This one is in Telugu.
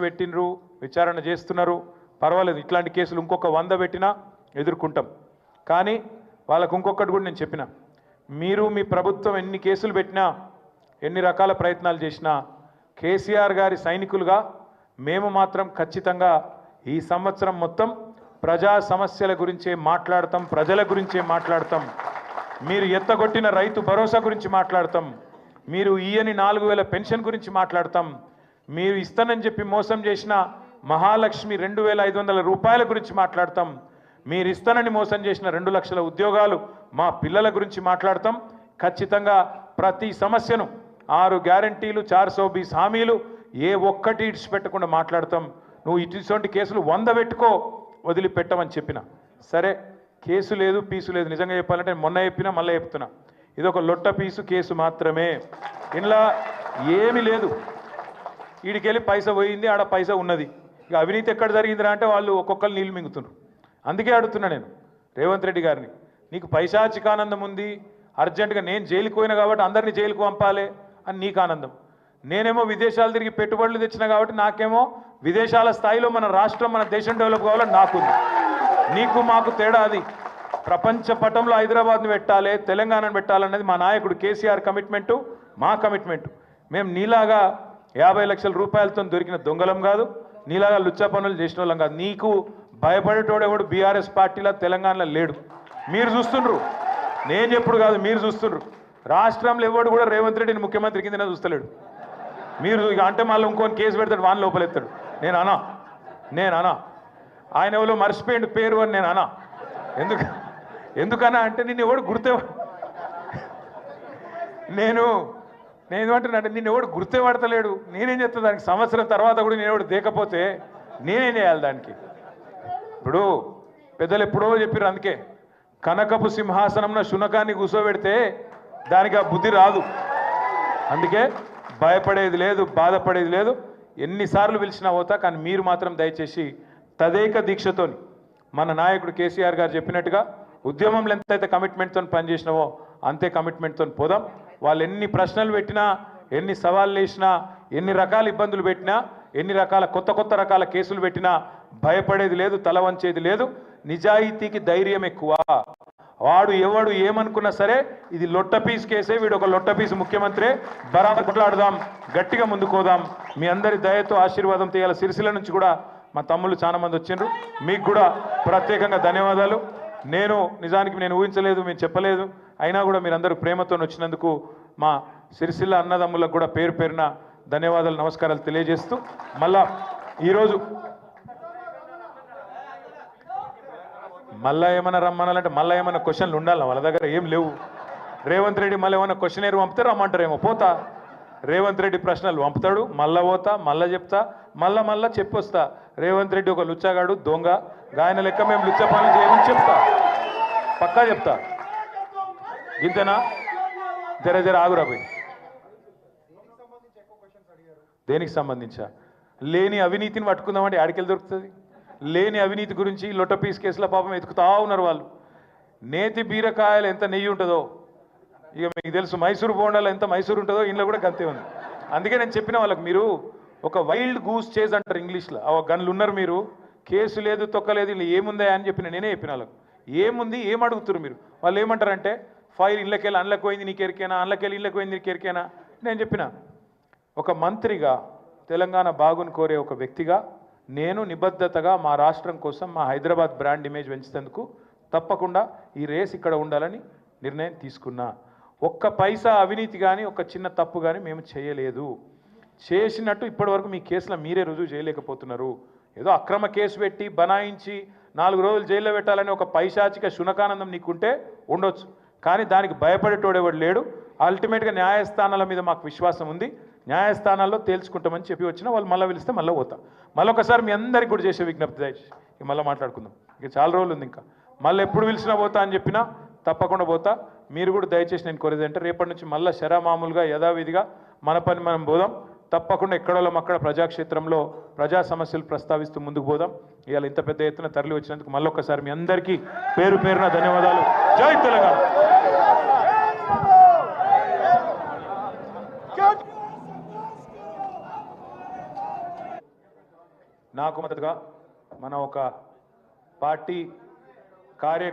పెట్టినరు విచారణ చేస్తున్నారు. పర్వాలేదు ఇట్లాంటి కేసులు ఇంకొక వంద పెట్టినా ఎదుర్కొంటాం. కానీ వాళ్ళకు ఇంకొకటి కూడా నేను చెప్పిన. మీరు మీ ప్రభుత్వం ఎన్ని కేసులు పెట్టినా ఎన్ని రకాల ప్రయత్నాలు చేసినా కేసీఆర్ గారి సైనికులుగా మేము మాత్రం ఖచ్చితంగా ఈ సంవత్సరం మొత్తం ప్రజా సమస్యల గురించే మాట్లాడతాం ప్రజల గురించే మాట్లాడతాం. మీరు ఎత్తగొట్టిన రైతు భరోసా గురించి మాట్లాడతాం. మీరు ఈయని నాలుగు వేల పెన్షన్ గురించి మాట్లాడతాం. మీరు ఇస్తానని చెప్పి మోసం చేసిన మహాలక్ష్మి రెండు వేల ఐదు వందల రూపాయల గురించి మాట్లాడతాం. మీరు ఇస్తానని మోసం చేసిన రెండు లక్షల ఉద్యోగాలు మా పిల్లల గురించి మాట్లాడతాం. ఖచ్చితంగా ప్రతి సమస్యను ఆరు గ్యారంటీలు చార్ సోబీస్ హామీలు ఏ ఒక్కటి ఇడిచిపెట్టకుండా మాట్లాడతాం. నువ్వు ఇటువంటి కేసులు వంద పెట్టుకో వదిలిపెట్టమని చెప్పిన. సరే కేసు లేదు పీసు లేదు. నిజంగా చెప్పాలంటే మొన్న చెప్పినా మళ్ళీ చెప్తున్నా. ఇది ఒక లొట్ట పీసు కేసు మాత్రమే. ఇందులో ఏమీ లేదు. వీడికెళ్ళి పైస పోయింది ఆడ పైసా ఉన్నది. ఇక అవినీతి ఎక్కడ జరిగిందిరా అంటే వాళ్ళు ఒక్కొక్కరు నీళ్ళు మింగుతున్నారు. అందుకే అడుగుతున్నా నేను రేవంత్ రెడ్డి గారిని. నీకు పైశాచికానందం ఉంది అర్జెంటుగా నేను జైలుకు పోయినా కాబట్టి అందరినీ జైలుకు పంపాలి అని నీకు ఆనందం. నేనేమో విదేశాలు తిరిగి పెట్టుబడులు తెచ్చిన కాబట్టి నాకేమో విదేశాల స్థాయిలో మన రాష్ట్రం మన దేశం డెవలప్ కావాలని నాకుంది. నీకు మాకు తేడా అది. ప్రపంచ పటంలో హైదరాబాద్ని పెట్టాలి తెలంగాణను పెట్టాలన్నది మా నాయకుడు కేసీఆర్ కమిట్మెంటు మా కమిట్మెంటు. మేము నీలాగా యాభై లక్షల రూపాయలతో దొరికిన దొంగలం కాదు నీలాగా లుచ్చా పనులు చేసిన వాళ్ళం కాదు. నీకు భయపడేటోడు ఎవడు బీఆర్ఎస్ పార్టీలో తెలంగాణలో లేడు. మీరు చూస్తుండ్రు. నేను చెప్పుడు కాదు మీరు చూస్తుండ్రు. రాష్ట్రంలో ఎవడు కూడా రేవంత్ రెడ్డిని ముఖ్యమంత్రి కింద చూస్తలేడు. మీరు అంటే మళ్ళీ ఇంకొని కేసు పెడతాడు వాన్ లోపలెత్తాడు నేను అనా. నేను అనా. ఆయన ఎవరో మర్చిపోయిండు పేరు అని నేను అనా. ఎందుకు ఎందుకన్నా అంటే నిన్ను ఎవడు గుర్తే నేను నేను ఏమంటున్నా నేను ఎవడు గుర్తే పడతలేడు నేనేం చేస్తా దానికి సంవత్సరం తర్వాత కూడా నేను ఎవడు దేకపోతే నేనేం చేయాలి దానికి? ఇప్పుడు పెద్దలు ఎప్పుడో చెప్పారు అందుకే కనకపు సింహాసనంలో శునకాన్ని కూర్చోబెడితే దానికి ఆ బుద్ధి రాదు. అందుకే భయపడేది లేదు బాధపడేది లేదు. ఎన్నిసార్లు పిలిచినా పోతా కానీ మీరు మాత్రం దయచేసి తదేక దీక్షతోని మన నాయకుడు కేసీఆర్ గారు చెప్పినట్టుగా ఉద్యమంలో ఎంతైతే కమిట్మెంట్తో పనిచేసినావో అంతే కమిట్మెంట్తో పోదాం. వాళ్ళు ఎన్ని ప్రశ్నలు పెట్టినా ఎన్ని సవాళ్ళు వేసినా ఎన్ని రకాల ఇబ్బందులు పెట్టినా ఎన్ని రకాల కొత్త కొత్త రకాల కేసులు పెట్టినా భయపడేది లేదు తల వంచేది లేదు. నిజాయితీకి ధైర్యం ఎక్కువ. వాడు ఎవడు ఏమనుకున్నా సరే ఇది లొట్టపీస్ కేసే వీడు ఒక లొట్టపీస్ ముఖ్యమంత్రి. బరాబర్ కొట్లాడదాం గట్టిగా ముందుకోదాం. మీ అందరి దయతో ఆశీర్వాదం తీయాలి సిరిసిల నుంచి కూడా మా తమ్ముళ్ళు చాలా మంది వచ్చిండ్రు. మీకు కూడా ప్రత్యేకంగా ధన్యవాదాలు. నేను నిజానికి నేను ఊహించలేదు మేము చెప్పలేదు. అయినా కూడా మీరందరూ ప్రేమతో వచ్చినందుకు మా సిరిసిల్ల అన్నదమ్ములకు కూడా పేరు పేరున ధన్యవాదాలు నమస్కారాలు తెలియజేస్తూ మళ్ళా ఈరోజు మళ్ళా ఏమైనా రమ్మనాలంటే మళ్ళీ ఏమైనా క్వశ్చన్లు ఉండాలి? వాళ్ళ దగ్గర ఏం లేవు. రేవంత్ రెడ్డి మళ్ళీ ఏమైనా క్వశ్చన్ ఏరు పంపితే రమ్మంటారేమో. పోతా. రేవంత్ రెడ్డి ప్రశ్నలు పంపుతాడు మళ్ళా పోతా మళ్ళా చెప్తా మళ్ళా మళ్ళా చెప్పొస్తా. రేవంత్ రెడ్డి ఒక లుచ్చగాడు దొంగ. గాయన లెక్క మేము లుచ్చ పనులు చేయమని చెప్తా. పక్కా చెప్తా. ఇంతేనా జర జర ఆగురా పోయి. దేనికి సంబంధించా? లేని అవినీతిని పట్టుకుందామంటే ఆడికెళ్ళి దొరుకుతుంది? లేని అవినీతి గురించి లొట్ట పీస్ కేసుల పాపం ఎతుకుతా ఉన్నారు వాళ్ళు. నేతి బీరకాయలు ఎంత నెయ్యి ఉంటుందో ఇక మీకు తెలుసు మైసూరు బోండాలో ఎంత మైసూరు ఉంటుందో ఇంట్లో కూడా గంతే ఉంది. అందుకే నేను చెప్పిన వాళ్ళకి మీరు ఒక వైల్డ్ గూస్ చేజ్ అంటారు ఇంగ్లీష్లో. ఆ గన్లు ఉన్నారు మీరు కేసు లేదు తొక్కలేదు ఇలా ఏముందా అని చెప్పిన నేనే చెప్పిన వాళ్ళకి. ఏముంది ఏం అడుగుతున్నారు మీరు? వాళ్ళు ఏమంటారంటే ఫైల్ ఇళ్ళకెళ్ళి అండ్లకు పోయింది నీకు ఎరికేనా? అండ్లకెళ్ళి ఇళ్ళకి పోయింది నీకు ఎరికేనా? నేను చెప్పిన ఒక మంత్రిగా తెలంగాణ బాగుని కోరే ఒక వ్యక్తిగా నేను నిబద్ధతగా మా రాష్ట్రం కోసం మా హైదరాబాద్ బ్రాండ్ ఇమేజ్ పెంచేందుకు తప్పకుండా ఈ రేస్ ఇక్కడ ఉండాలని నిర్ణయం తీసుకున్నా. ఒక్క పైసా అవినీతి కానీ ఒక చిన్న తప్పు కానీ మేము చేయలేదు. చేసినట్టు ఇప్పటివరకు మీ కేసులో మీరే రుజువు చేయలేకపోతున్నారు. ఏదో అక్రమ కేసు పెట్టి బనాయించి నాలుగు రోజులు జైల్లో పెట్టాలని ఒక పైశాచిక శునకానందం నీకుంటే ఉండొచ్చు. కానీ దానికి భయపడేటోడేవాడు లేడు. అల్టిమేట్గా న్యాయస్థానాల మీద మాకు విశ్వాసం ఉంది. న్యాయస్థానాల్లో తేల్చుకుంటామని చెప్పి వచ్చిన వాళ్ళు మళ్ళీ పిలిస్తే మళ్ళీ పోతా. మళ్ళీ ఒకసారి మీ అందరికి కూడా చేసే విజ్ఞప్తి దయచేసి. మళ్ళీ మాట్లాడుకుందాం. ఇక చాలా రోజులు ఉంది ఇంకా. మళ్ళీ ఎప్పుడు పిలిచినా పోతా అని చెప్పినా తప్పకుండా పోతా. మీరు కూడా దయచేసి నేను కోరేది అంటే రేపటి నుంచి మళ్ళీ శరామామూలుగా యథావిధిగా మన పని మనం పోదాం. తప్పకుండా ఎక్కడోళ్ళం అక్కడ ప్రజాక్షేత్రంలో ప్రజా సమస్యలు ప్రస్తావిస్తూ ముందుకు పోదాం. ఇవాళ ఇంత పెద్ద ఎత్తున తరలి వచ్చినందుకు మళ్ళొక్కసారి మీ అందరికీ పేరు పేరున ధన్యవాదాలు. జై తెలంగాణ! నాకు మద్దతుగా మన ఒక పార్టీ కార్యకర్త